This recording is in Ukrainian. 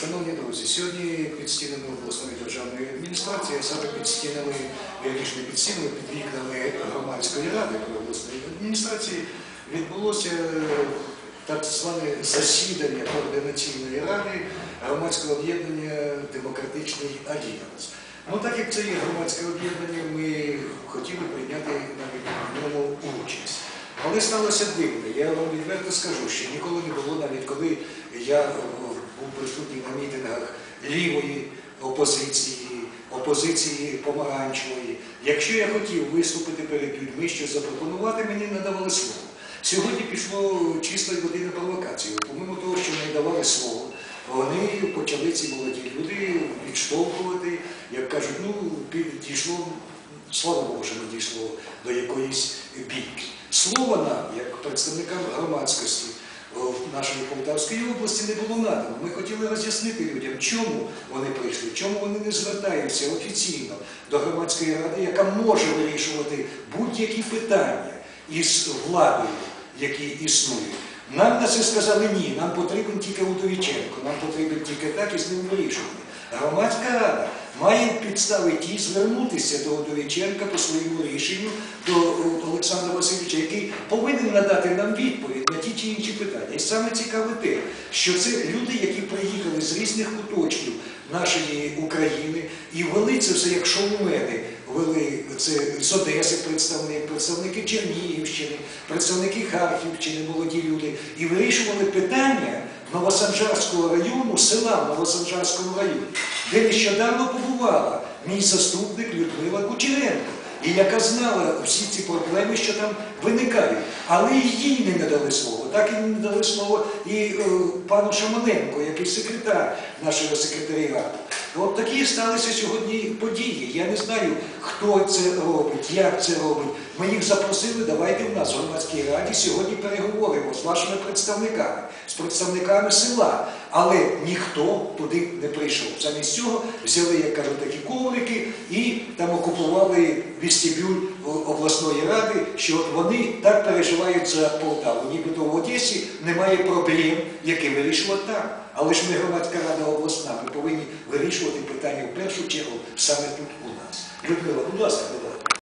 Шановні друзі, сьогодні під стінами обласної державної адміністрації, а саме під стінами, вірніше під стінами, під вікнами громадської ради обласної адміністрації відбулося е, так зване засідання координаційної ради громадського об'єднання Демократичний Альянс. Ну так як це є громадське об'єднання, ми хотіли прийняти навіть в ньому участь. Але сталося дивно. Я вам відверто скажу, що ніколи не було, навіть коли я присутній на мітингах лівої опозиції, опозиції помаранчевої. Якщо я хотів виступити перед людьми, щось запропонувати, мені не давали слово. Сьогодні пішло чисто й година провокації. Помимо того, що не давали слово, вони почали ці молоді люди відштовхувати, як кажуть, ну дійшло, слава Богу, що не дійшло до якоїсь бійки. Слово нам, як представникам громадськості нашої Полтавської області, не було надано. Ми хотіли роз'яснити людям, чому вони прийшли, чому вони не звертаються офіційно до громадської ради, яка може вирішувати будь-які питання із владою, які існують. Нам на це сказали ні, нам потрібен тільки Удовіченко, нам потрібен тільки так і з ним вирішувати. Громадська рада має підстави ті звернутися до Удовіченка по своєму рішенню, до Олександра Васильовича, який повинен надати нам відповідь інші питання. І саме цікаве те, що це люди, які приїхали з різних куточків нашої України і вели це все як шоумени. Вели це з Одеси представник, представники Чернігівщини, представники Харківщини, молоді люди, і вирішували питання Новосанжарського району, села в Новосанжарському районі, де нещодавно побувала мій заступник Людмила Кучеренко, і яка знала всі ці проблеми, що там виникають. Але і їй не надали слово. Так і не дали слово і е, пану Шамоненко, який секретар нашого секретаріату. От такі сталися сьогодні події. Я не знаю, хто це робить, як це робить. Ми їх запросили, давайте в нас в громадській раді сьогодні переговоримо з вашими представниками, з представниками села. Але ніхто туди не прийшов. Замість цього взяли, як кажуть, такі коврики і там окупували вестибюль обласної ради, що вони так переживають за Полтаву. Нібито в Одесі немає проблем, які вирішувати там. Але ж ми громадська рада обласна, ми повинні вирішувати питання в першу чергу саме тут у нас. Людмила, будь ласка, будь